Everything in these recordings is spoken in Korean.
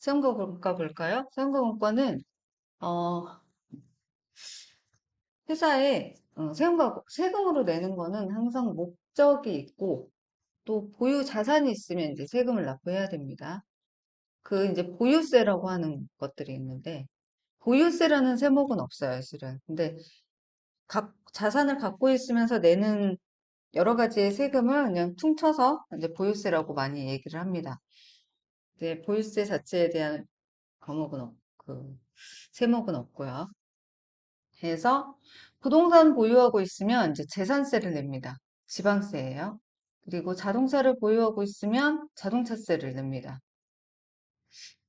세금과 볼까요? 세금과는 어, 회사에 어, 세금과 세금으로 내는 거는 항상 목적이 있고 또 보유 자산이 있으면 이제 세금을 납부해야 됩니다. 그 이제 보유세라고 하는 것들이 있는데 보유세라는 세목은 없어요, 실은. 근데 각 자산을 갖고 있으면서 내는 여러 가지의 세금을 그냥 퉁쳐서 이제 보유세라고 많이 얘기를 합니다. 이제 보유세 자체에 대한 과목은 없, 그 세목은 없고요. 해서 부동산 보유하고 있으면 이제 재산세를 냅니다. 지방세예요. 그리고 자동차를 보유하고 있으면 자동차세를 냅니다.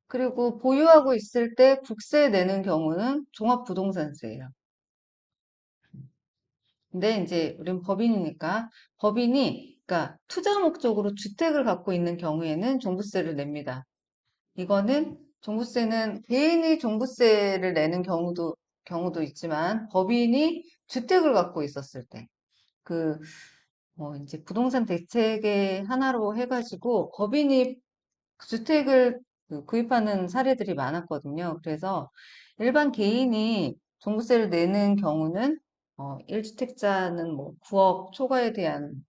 그리고 보유하고 있을 때 국세 내는 경우는 종합부동산세예요. 근데 이제 우린 법인이니까 법인이 그러니까 투자 목적으로 주택을 갖고 있는 경우에는 종부세를 냅니다. 이거는 종부세는 개인이 종부세를 내는 경우도 경우도 있지만 법인이 주택을 갖고 있었을 때그 뭐 이제 부동산 대책의 하나로 해가지고 법인이 주택을 그 구입하는 사례들이 많았거든요. 그래서 일반 개인이 종부세를 내는 경우는 어, 1주택자는 뭐 9억 초과에 대한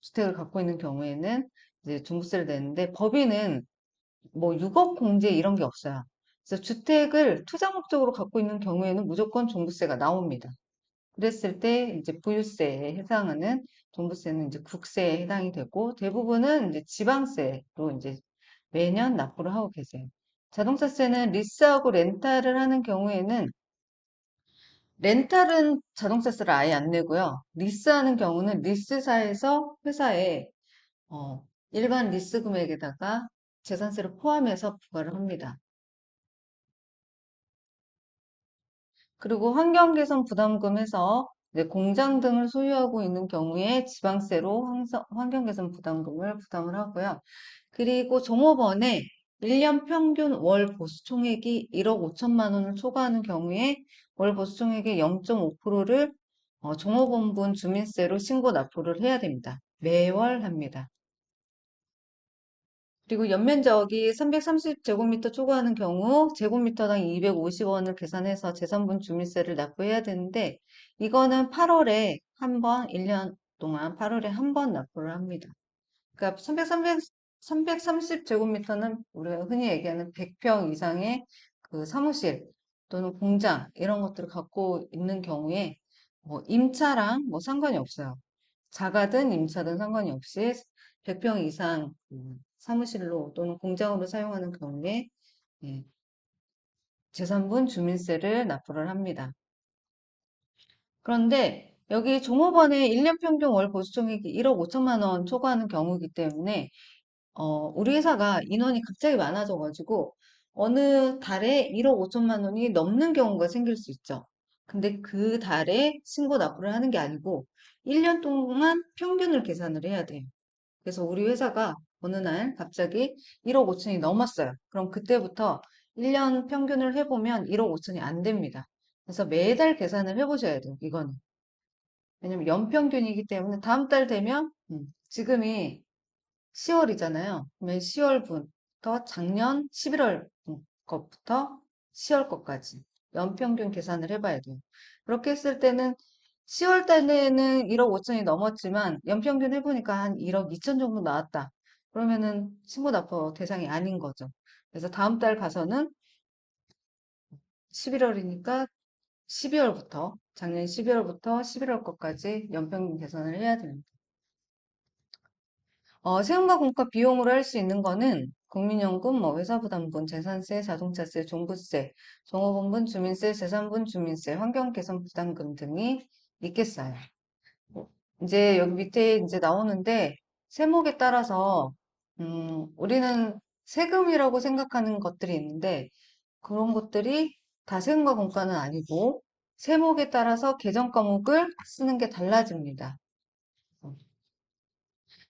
주택을 갖고 있는 경우에는 이제 종부세를 내는데 법인은 뭐 6억 공제 이런 게 없어요. 그래서 주택을 투자 목적으로 갖고 있는 경우에는 무조건 종부세가 나옵니다. 그랬을 때 이제 부유세에 해당하는 종부세는 이제 국세에 해당이 되고 대부분은 이제 지방세로 이제 매년 납부를 하고 계세요. 자동차세는 리스하고 렌탈을 하는 경우에는 렌탈은 자동차세를 아예 안 내고요. 리스하는 경우는 리스사에서 회사에 어, 일반 리스 금액에다가 재산세를 포함해서 부과를 합니다. 그리고 환경개선 부담금에서 공장 등을 소유하고 있는 경우에 지방세로 환경개선 부담금을 부담을 하고요. 그리고 종업원의 1년 평균 월 보수 총액이 1억 5천만 원을 초과하는 경우에 월 보수총액의 0.5%를 어, 종업원분 주민세로 신고 납부를 해야 됩니다. 매월 합니다. 그리고 연면적이 330제곱미터 초과하는 경우 제곱미터당 250원을 계산해서 재산분 주민세를 납부해야 되는데 이거는 8월에 한 번, 1년 동안 8월에 한 번 납부를 합니다. 그러니까 330, 330제곱미터는 우리가 흔히 얘기하는 100평 이상의 그 사무실 또는 공장 이런 것들을 갖고 있는 경우에 뭐 임차랑 뭐 상관이 없어요. 작아든 임차든 상관이 없이 100평 이상 사무실로 또는 공장으로 사용하는 경우에 예, 재산분 주민세를 납부를 합니다. 그런데 여기 종업원의 1년 평균 월 보수총액이 1억 5천만 원 초과하는 경우이기 때문에 어, 우리 회사가 인원이 갑자기 많아져가지고 어느 달에 1억 5천만 원이 넘는 경우가 생길 수 있죠. 근데 그 달에 신고 납부를 하는 게 아니고 1년 동안 평균을 계산을 해야 돼요. 그래서 우리 회사가 어느 날 갑자기 1억 5천이 넘었어요. 그럼 그때부터 1년 평균을 해보면 1억 5천이 안 됩니다. 그래서 매달 계산을 해보셔야 돼요. 이거는. 왜냐면 연평균이기 때문에 다음 달 되면 음, 지금이 10월이잖아요. 그러면 10월 부터 작년 11월 것부터 10월 것까지 연평균 계산을 해봐야 돼요. 그렇게 했을 때는 10월 달에는 1억 5천이 넘었지만 연평균 해보니까 한 1억 2천 정도 나왔다. 그러면은 신고 납부 대상이 아닌 거죠. 그래서 다음 달 가서는 11월이니까 12월부터 작년 12월부터 11월 것까지 연평균 계산을 해야 됩니다. 어, 세금과 공과 비용으로 할 수 있는 거는 국민연금, 뭐 회사부담분, 재산세, 자동차세, 종부세, 종업원분, 주민세, 재산분, 주민세, 환경개선 부담금 등이 있겠어요. 이제 여기 밑에 이제 나오는데 세목에 따라서 음, 우리는 세금이라고 생각하는 것들이 있는데 그런 것들이 다 세금과 공과는 아니고 세목에 따라서 계정 과목을 쓰는 게 달라집니다.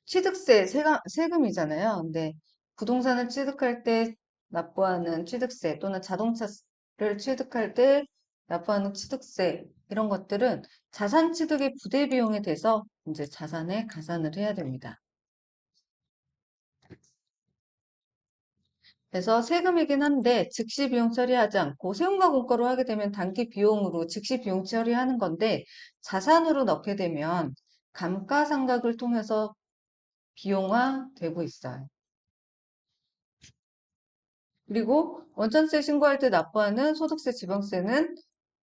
취득세, 세가, 세금이잖아요. 근데 부동산을 취득할 때 납부하는 취득세 또는 자동차를 취득할 때 납부하는 취득세 이런 것들은 자산 취득의 부대 비용에 대해서 이제 자산에 가산을 해야 됩니다. 그래서 세금이긴 한데 즉시 비용 처리하지 않고 세금과 공과로 하게 되면 단기 비용으로 즉시 비용 처리하는 건데 자산으로 넣게 되면 감가상각을 통해서 비용화 되고 있어요. 그리고 원천세 신고할 때 납부하는 소득세, 지방세는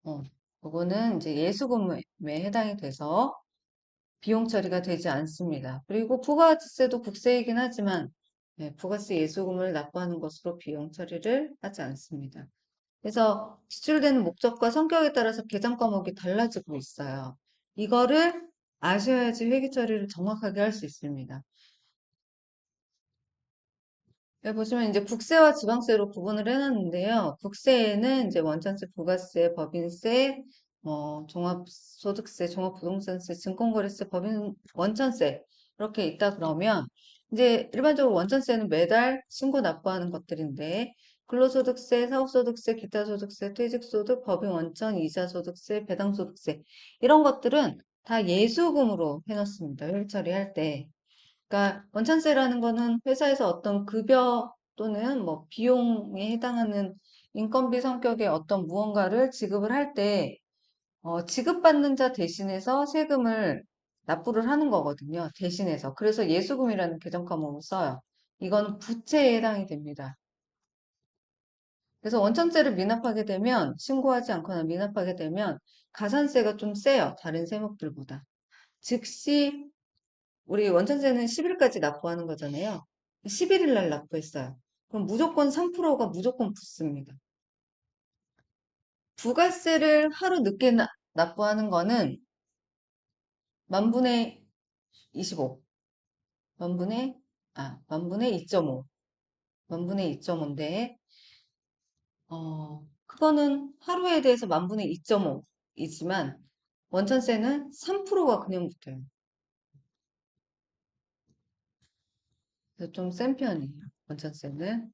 어, 그거는 이제 예수금에 해당이 돼서 비용 처리가 되지 않습니다. 그리고 부가가치세도 국세이긴 하지만 네, 부가세 예수금을 납부하는 것으로 비용 처리를 하지 않습니다. 그래서 지출되는 목적과 성격에 따라서 계정 과목이 달라지고 있어요. 이거를 아셔야지 회계 처리를 정확하게 할 수 있습니다. 여기 보시면 이제 국세와 지방세로 구분을 해놨는데요. 국세에는 이제 원천세, 부가세, 법인세, 뭐 종합소득세, 종합부동산세, 증권거래세, 법인 원천세 이렇게 있다 그러면 이제 일반적으로 원천세는 매달 신고 납부하는 것들인데 근로소득세, 사업소득세, 기타소득세, 퇴직소득, 법인 원천, 이자소득세, 배당소득세 이런 것들은 다 예수금으로 해놓습니다. 회 처리할 때. 그러니까 원천세라는 거는 회사에서 어떤 급여 또는 뭐 비용에 해당하는 인건비 성격의 어떤 무언가를 지급을 할 때, 어, 지급받는 자 대신해서 세금을 납부를 하는 거거든요. 대신해서. 그래서 예수금이라는 계정 과목을 써요. 이건 부채에 해당이 됩니다. 그래서 원천세를 미납하게 되면, 신고하지 않거나 미납하게 되면 가산세가 좀 세요. 다른 세목들보다. 즉시 우리 원천세는 10일까지 납부하는 거잖아요. 11일 날 납부했어요. 그럼 무조건 3%가 무조건 붙습니다. 부가세를 하루 늦게 나- 납부하는 거는 만분의 25, 만분의, 아, 만분의 2.5, 만분의 2.5인데, 어, 그거는 하루에 대해서 만분의 2.5이지만, 원천세는 3%가 그냥 붙어요. 그래서 좀 센 편이에요, 원천세는.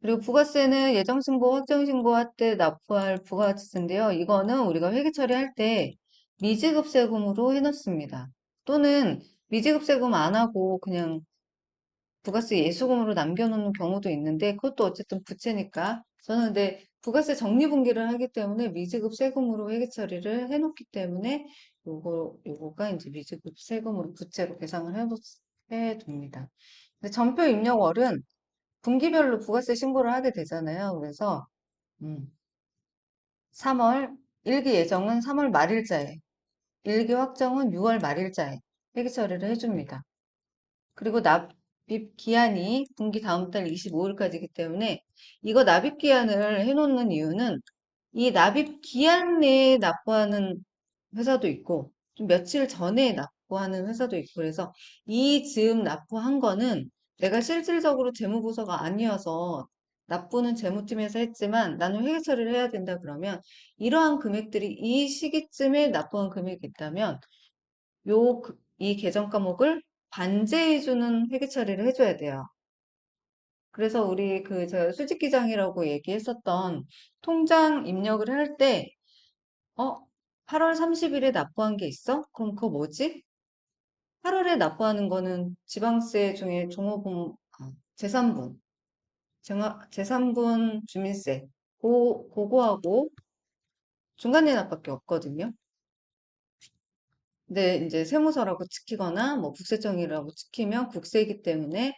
그리고 부가세는 예정신고, 확정신고할 때 납부할 부가가치세인데요. 이거는 우리가 회계 처리할 때 미지급세금으로 해놓습니다. 또는 미지급세금 안 하고 그냥 부가세 예수금으로 남겨놓는 경우도 있는데 그것도 어쨌든 부채니까 저는 근데 부가세 적리분기를 하기 때문에 미지급 세금으로 회계 처리를 해놓기 때문에 요거 요거가 이제 미지급 세금으로 부채로 계상을 해둡니다. 근데 전표 입력월은 분기별로 부가세 신고를 하게 되잖아요. 그래서 음, 3월 일기 예정은 3월 말일자에 일기 확정은 6월 말일자에 회계 처리를 해줍니다. 그리고 납입 기한이 분기 다음 달 25일까지이기 때문에 이거 납입 기한을 해놓는 이유는 이 납입 기한 내에 납부하는 회사도 있고 좀 며칠 전에 납부 하는 회사도 있고 그래서 이 즈음 납부한 거는 내가 실질적으로 재무부서가 아니어서 납부는 재무팀에서 했지만 나는 회계 처리를 해야 된다 그러면 이러한 금액들이 이 시기쯤에 납부한 금액이 있다면 요, 그- 이 계정 과목을 반제해주는 회계 처리를 해줘야 돼요. 그래서 우리 그 제가 수직기장이라고 얘기했었던 통장 입력을 할 때, 어, 8월 30일에 납부한 게 있어? 그럼 그거 뭐지? 8월에 납부하는 거는 지방세 중에 종업원, 아, 제3분, 제3분 주민세, 고, 그거하고 중간내납밖에 없거든요. 근데 이제 세무서라고 찍히거나 뭐 국세청이라고 찍히면 국세이기 때문에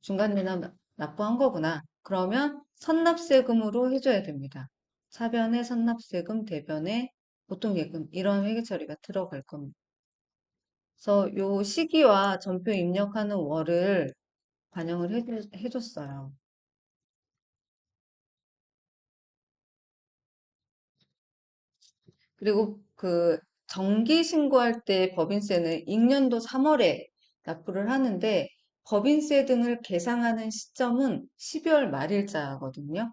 중간 내납 납부한 거구나. 그러면 선납세금으로 해줘야 됩니다. 사변에 선납세금, 대변에 보통 예금 이런 회계 처리가 들어갈 겁니다. 그래서 요 시기와 전표 입력하는 월을 반영을 해주, 해줬어요. 그리고 그 정기 신고할 때 법인세는 익년도 3월에 납부를 하는데 법인세 등을 계상하는 시점은 12월 말일자거든요.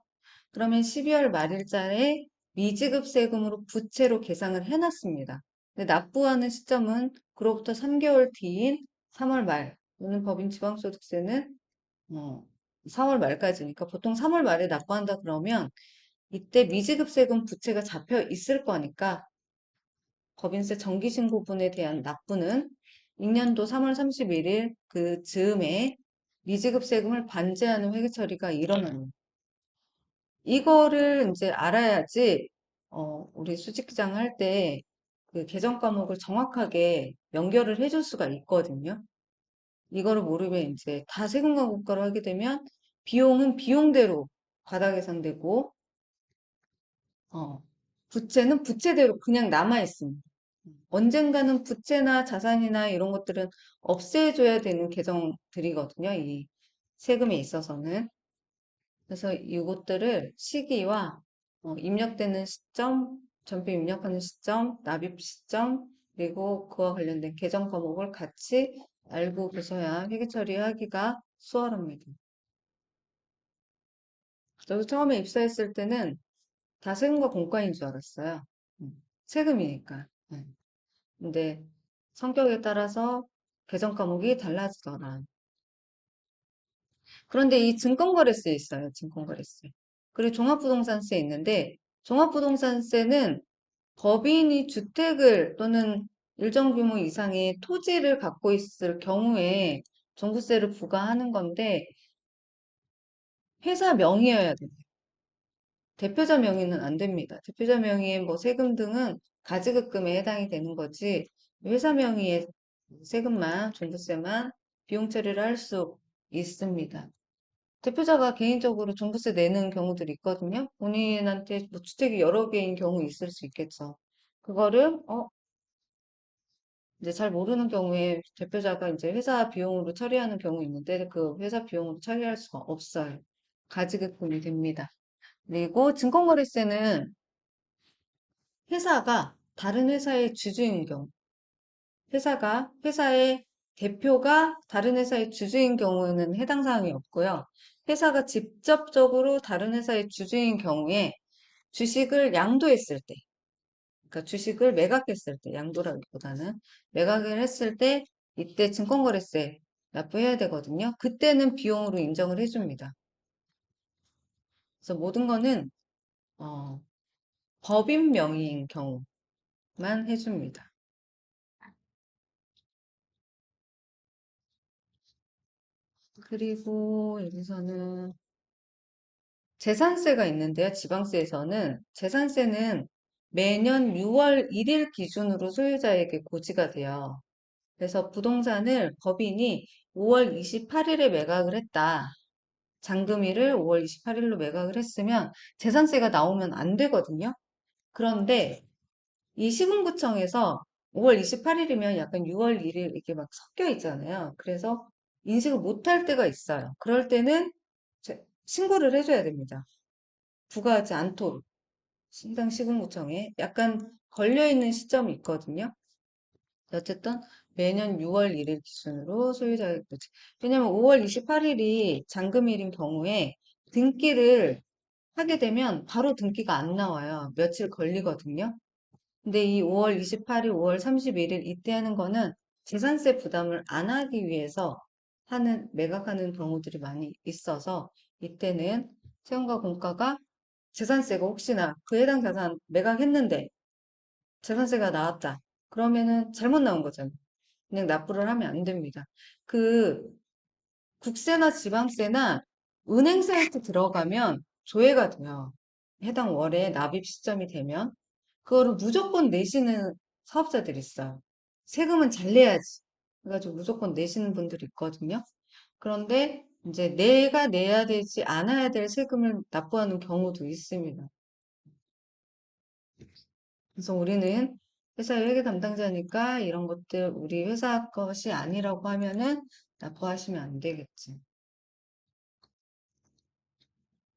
그러면 12월 말일자에 미지급 세금으로 부채로 계상을 해놨습니다. 근데 납부하는 시점은 그로부터 3개월 뒤인 3월 말. 오늘 법인 지방소득세는 어, 4월 말까지니까 보통 3월 말에 납부한다 그러면 이때 미지급 세금 부채가 잡혀 있을 거니까 법인세 정기신고분에 대한 납부는 2년도 3월 31일 그 즈음에 미지급 세금을 반제하는 회계 처리가 일어나는. 이거를 이제 알아야지, 어, 우리 수직기장 할 때그 계정 과목을 정확하게 연결을 해 줄 수가 있거든요. 이거를 모르면 이제 다 세금과 국가로 하게 되면 비용은 비용대로 과다 계산되고, 어, 부채는 부채대로 그냥 남아 있습니다. 언젠가는 부채나 자산이나 이런 것들은 없애 줘야 되는 계정들이거든요. 이 세금에 있어서는. 그래서 이것들을 시기와 어, 입력되는 시점, 전표 입력하는 시점, 납입 시점, 그리고 그와 관련된 계정 과목을 같이 알고 계셔야 회계 처리하기가 수월합니다. 저도 처음에 입사했을 때는 다 세금과 공과인 줄 알았어요. 음, 세금이니까. 네. 근데 성격에 따라서 계정 과목이 달라지더라. 그런데 이 증권거래세 있어요. 증권거래세. 그리고 종합부동산세 있는데 종합부동산세는 법인이 주택을 또는 일정 규모 이상의 토지를 갖고 있을 경우에 종부세를 부과하는 건데 회사 명의여야 돼요. 대표자 명의는 안 됩니다. 대표자 명의의 뭐 세금 등은 가지급금에 해당이 되는 거지 회사 명의의 세금만 종부세만 비용 처리를 할 수 있습니다. 대표자가 개인적으로 종부세 내는 경우들이 있거든요. 본인한테 뭐 주택이 여러 개인 경우 있을 수 있겠죠. 그거를 어 이제 잘 모르는 경우에 대표자가 이제 회사 비용으로 처리하는 경우 있는데 그 회사 비용으로 처리할 수가 없어요. 가지급금이 됩니다. 그리고 증권거래세는 회사가 다른 회사의 주주인 경우, 회사가 회사의 대표가 다른 회사의 주주인 경우에는 해당 사항이 없고요. 회사가 직접적으로 다른 회사의 주주인 경우에 주식을 양도했을 때, 그러니까 주식을 매각했을 때, 양도라기보다는 매각을 했을 때 이때 증권거래세 납부해야 되거든요. 그때는 비용으로 인정을 해줍니다. 그래서 모든 거는 어, 법인 명의인 경우만 해줍니다. 그리고 여기서는 재산세가 있는데요. 지방세에서는 재산세는 매년 6월 1일 기준으로 소유자에게 고지가 돼요. 그래서 부동산을 법인이 5월 28일에 매각을 했다. 잔금일을 5월 28일로 매각을 했으면 재산세가 나오면 안 되거든요. 그런데 이 시군구청에서 5월 28일이면 약간 6월 1일 이렇게 막 섞여 있잖아요. 그래서 인식을 못할 때가 있어요. 그럴 때는 신고를 해줘야 됩니다. 부과하지 않도록. 신당 시군구청에 약간 걸려있는 시점이 있거든요. 어쨌든 매년 6월 1일 기준으로 소유자의 고지. 왜냐면 5월 28일이 잔금일인 경우에 등기를 하게 되면 바로 등기가 안 나와요. 며칠 걸리거든요. 근데 이 5월 28일, 5월 31일 이때 하는 거는 재산세 부담을 안 하기 위해서 하는, 매각하는 경우들이 많이 있어서 이때는 세금과 공과가 재산세가 혹시나 그 해당 자산 매각했는데 재산세가 나왔다. 그러면은 잘못 나온 거잖아요. 그냥 납부를 하면 안 됩니다. 그 국세나 지방세나 은행 사이트 들어가면 조회가 돼요. 해당 월에 납입 시점이 되면 그거를 무조건 내시는 사업자들이 있어요. 세금은 잘 내야지. 그래가지고 무조건 내시는 분들이 있거든요. 그런데 이제 내가 내야 되지 않아야 될 세금을 납부하는 경우도 있습니다. 그래서 우리는 회사의 회계 담당자니까 이런 것들 우리 회사 것이 아니라고 하면은 납부하시면 안 되겠지.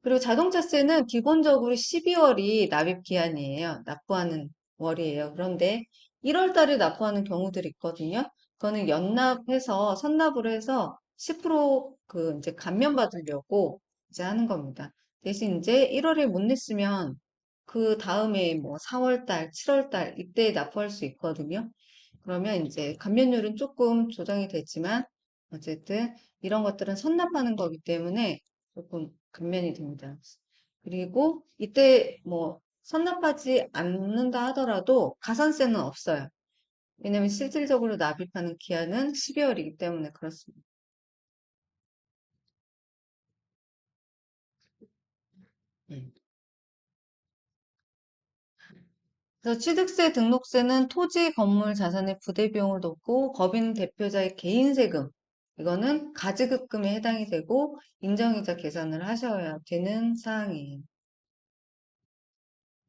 그리고 자동차세는 기본적으로 12월이 납입 기한이에요. 납부하는 월이에요. 그런데 1월 달에 납부하는 경우들이 있거든요. 그거는 연납해서 선납을 해서 10%그 이제 감면 받으려고 이제 하는 겁니다. 대신 이제 1월에 못 냈으면 그 다음에 뭐 4월 달, 7월 달 이때 납부할 수 있거든요. 그러면 이제 감면율은 조금 조정이 됐지만 어쨌든 이런 것들은 선납하는 거기 때문에 조금 감면이 됩니다. 그리고 이때 뭐 선납하지 않는다 하더라도 가산세는 없어요. 왜냐면 실질적으로 납입하는 기한은 12월이기 때문에 그렇습니다. 네. 그래서 취득세 등록세는 토지 건물 자산의 부대 비용을 돕고 법인 대표자의 개인 세금 이거는 가지급금에 해당이 되고 인정이자 계산을 하셔야 되는 사항이에요.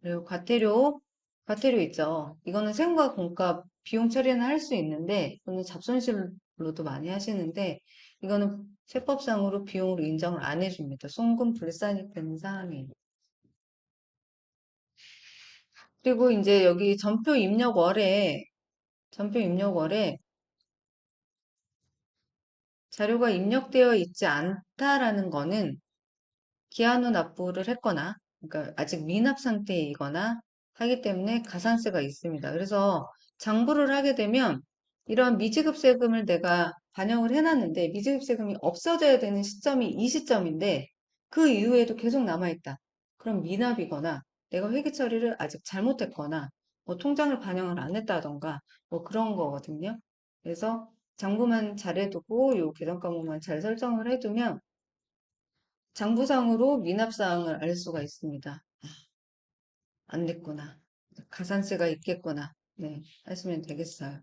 그리고 과태료 과태료 있죠. 이거는 세금과 공과 비용 처리는 할 수 있는데 이거는 잡손실로도 많이 하시는데 이거는 세법상으로 비용으로 인정을 안 해줍니다. 송금 불산이 되는 사항이에요. 그리고 이제 여기 전표 입력월에 전표 입력월에 자료가 입력되어 있지 않다라는 거는 기한 후 납부를 했거나 그러니까 아직 미납 상태이거나 하기 때문에 가산세가 있습니다. 그래서 장부를 하게 되면 이런 미지급 세금을 내가 반영을 해놨는데 미지급 세금이 없어져야 되는 시점이 이 시점인데 그 이후에도 계속 남아있다. 그럼 미납이거나 내가 회계 처리를 아직 잘못했거나 뭐 통장을 반영을 안 했다던가 뭐 그런 거거든요. 그래서 장부만 잘해두고 요 계정 과목만 잘 설정을 해두면 장부상으로 미납사항을 알 수가 있습니다. 아, 안 됐구나. 가산세가 있겠구나. 네, 하시면 되겠어요.